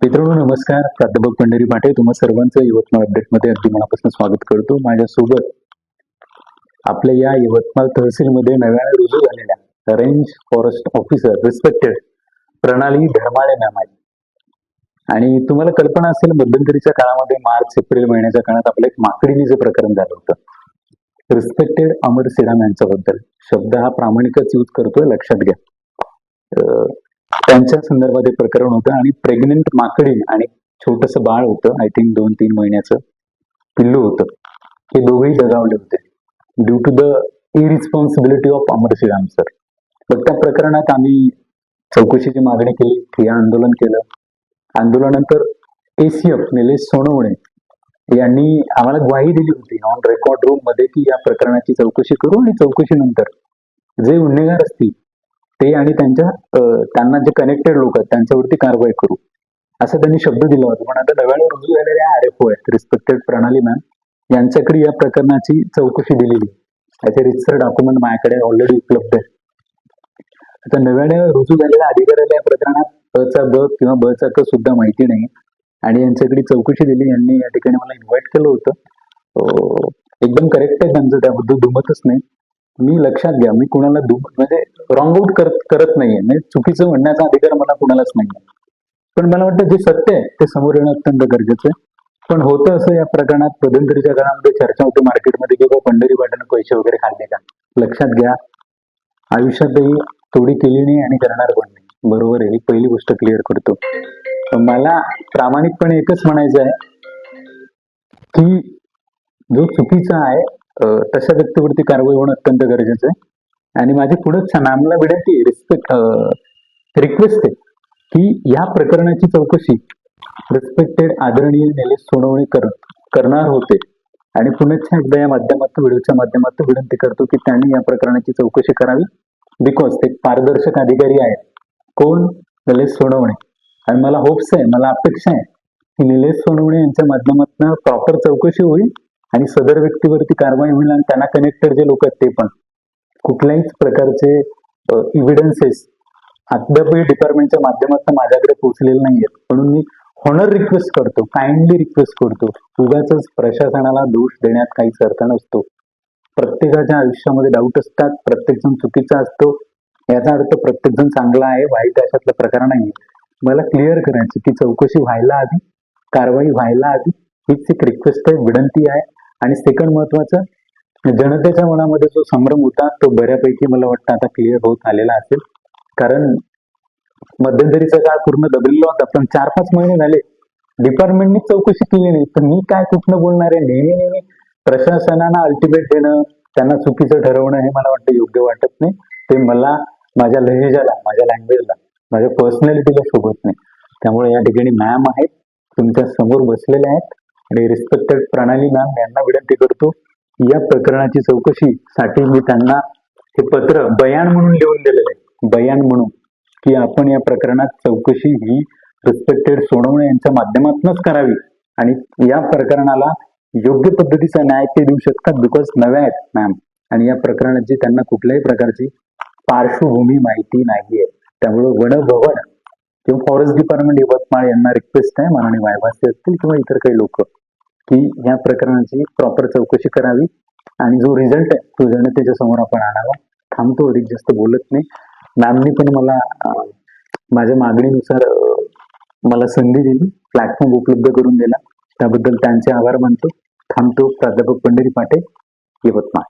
मित्रांनो नमस्कार. प्राध्यापक पंढरी पाटे तुम्हा सर्वांचं यवतमाळ अपडेटमध्ये अगदी मनापासून स्वागत करतो. माझ्यासोबत आपल्या या यवतमाळ तहसीलमध्ये नव्याने रुजू झालेल्या रेंज फॉरेस्ट ऑफिसर रिस्पेक्टेड प्रणाली धर्माळे मॅम आहे आणि तुम्हाला कल्पना असेल मध्यंतरीच्या काळामध्ये मार्च एप्रिल महिन्याच्या काळात आपलं एक माकडीनीचं प्रकरण झालं होतं. रिस्पेक्टेड अमर सिडाम यांच्याबद्दल. शब्द हा प्रामाणिकच यूज करतोय लक्षात घ्या. त्यांच्या संदर्भात हे प्रकरण होतं आणि प्रेग्नेंट माकडी आणि छोटस बाळ होतं. आय थिंक दोन तीन महिन्याचं पिल्लू होतं. हे दोघेही दगावले होते. Due to the irresponsibility of Amar Shriram sir पण त्या प्रकरणात आम्ही चौकशीची मागणी केली ठिया आंदोलन केलं. आंदोलनानंतर एसीएफ निलेश सोनवणे यांनी आम्हाला ग्वाही दिली होती ऑन रेकॉर्ड रूममध्ये की या प्रकरणाची चौकशी करू आणि चौकशीनंतर जे गुन्हेगार असतील ते आणि त्यांच्या त्यांना जे कनेक्टेड लोक आहेत त्यांच्यावरती कारवाई करू. असं त्यांनी शब्द दिला होता. पण आता नव्याने रुजू झालेल्या आर एफ ओ आहेत रिस्पेक्टेड प्रणाली मॅम यांच्याकडे या प्रकरणाची चौकशी दिलेली त्याचे रितसर डॉक्युमेंट माझ्याकडे ऑलरेडी उपलब्ध आहे आता नव्याने रुजू झालेल्या अधिकाऱ्याला या प्रकरणात ब चा ब किंवा ब चा क सुद्धा माहिती नाही. आणि यांच्याकडे चौकशी दिली. यांनी या ठिकाणी मला इन्व्हाइट केलं होतं. एकदम करेक्ट आहे त्यांचं. त्याबद्दल दुमतच नाही. मी लक्षात घ्या मी कुणाला दुम म्हणजे रॉंग आउट करत करत नाहीये. म्हणजे चुकीचं म्हणण्याचा अधिकार मला कुणालाच नाही पण मला वाटतं जे सत्य आहे ते समोर येणं अत्यंत गरजेचं आहे. पण होतं असं या प्रकरणात पदंतरीच्या काळामध्ये चर्चा होती मार्केटमध्ये की बाबा पंढरी वाटाने पैसे वगैरे खाल्ले का? लक्षात घ्या आयुष्यातही थोडी केली नाही आणि करणार पण नाही. बरोबर आहे ही पहिली गोष्ट क्लिअर करतो. मला प्रामाणिकपणे एकच म्हणायचं आहे की जो चुकीचा आहे तशा व्यक्तीवरती कारवाई होणं अत्यंत गरजेचं आहे. आणि माझी पुढेच मॅमला विनंती रिस्पेक्ट रिक्वेस्ट आहे की या प्रकरणाची चौकशी रिस्पेक्टेड आदरणीय निलेश सोनवणे कर करणार होते. आणि पुन्हा एकदा या माध्यमातून व्हिडिओच्या माध्यमातून विनंती करतो की त्यांनी या प्रकरणाची चौकशी करावी. बिकॉज ते पारदर्शक अधिकारी आहेत. कोण? निलेश सोनवणे. आणि मला होप्स आहे मला अपेक्षा आहे की निलेश सोनवणे यांच्या माध्यमातून प्रॉपर चौकशी होईल. आणि सदर व्यक्तीवरती कारवाई होईल आणि त्यांना कनेक्टेड जे लोक आहेत ते पण. कुठल्याहीच प्रकारचे इव्हिडन्सेस अद्यापही डिपार्टमेंटच्या माध्यमातून माझ्याकडे पोहोचलेले नाही आहेत म्हणून मी हॉनर रिक्वेस्ट करतो काइंडली रिक्वेस्ट करतो. उगाच प्रशासनाला दोष देण्यात काहीच अर्थ नसतो. प्रत्येकाच्या आयुष्यामध्ये डाऊट असतात प्रत्येकजण चुकीचा असतो. याचा अर्थ प्रत्येकजण चांगला आहे वाईट आहे अशातलं प्रकार नाही मला क्लिअर करायचं की चौकशी व्हायला आधी कारवाई व्हायला आधी हीच एक रिक्वेस्ट आहे विनंती आहे. आणि सेकंड महत्वाचं जनतेच्या मनामध्ये जो संभ्रम होता तो बऱ्यापैकी मला वाटतं आता क्लिअर होत आलेला असेल. कारण मध्यंतरीचा काळ पूर्ण दबलेला होता पण चार पाच महिने झाले. डिपार्टमेंटनी चौकशी केली नाही. तर मी काय कुठनं बोलणार आहे? नेहमी नेहमी प्रशासनाला अल्टिमेट देणं त्यांना चुकीचं ठरवणं हे मला वाटतं योग्य वाटत नाही. ते मला माझ्या लहेजाला माझ्या लँग्वेजला माझ्या पर्सनॅलिटीला शोभत नाही. त्यामुळे या ठिकाणी मॅम आहेत तुमच्यासमोर बसलेले आहेत. आणि रिस्पेक्टेड प्रणाली मॅम यांना विनंती करतो या प्रकरणाची चौकशी साठी मी त्यांना हे पत्र बयान म्हणून लिहून दिलेलं आहे. बयान म्हणून की आपण या प्रकरणात चौकशी ही रिस्पेक्टेड सोनवणे यांच्या माध्यमातूनच करावी आणि या प्रकरणाला योग्य पद्धतीचा न्याय ते देऊ शकतात बिकॉज नव्या आहेत मॅम आणि या प्रकरणाची त्यांना कुठल्याही प्रकारची पार्श्वभूमी माहिती नाहीये. त्यामुळे वनभवन किंवा फॉरेस्ट डिपार्टमेंट यवतमाळ यांना रिक्वेस्ट आहे माननीय वायवासी असतील किंवा इतर काही लोक की या प्रकरणाची प्रॉपर चौकशी करावी. आणि जो रिझल्ट आहे तो जनतेच्या समोर आपण आणावा. थांबतो अधिक जास्त बोलत नाही. मॅमनी पण मला माझ्या मागणीनुसार मला संधी दिली. प्लॅटफॉर्म उपलब्ध करून दिला. त्याबद्दल त्यांचे आभार मानतो. थांबतो प्राध्यापक पंढरी पाटे यवतमाळ.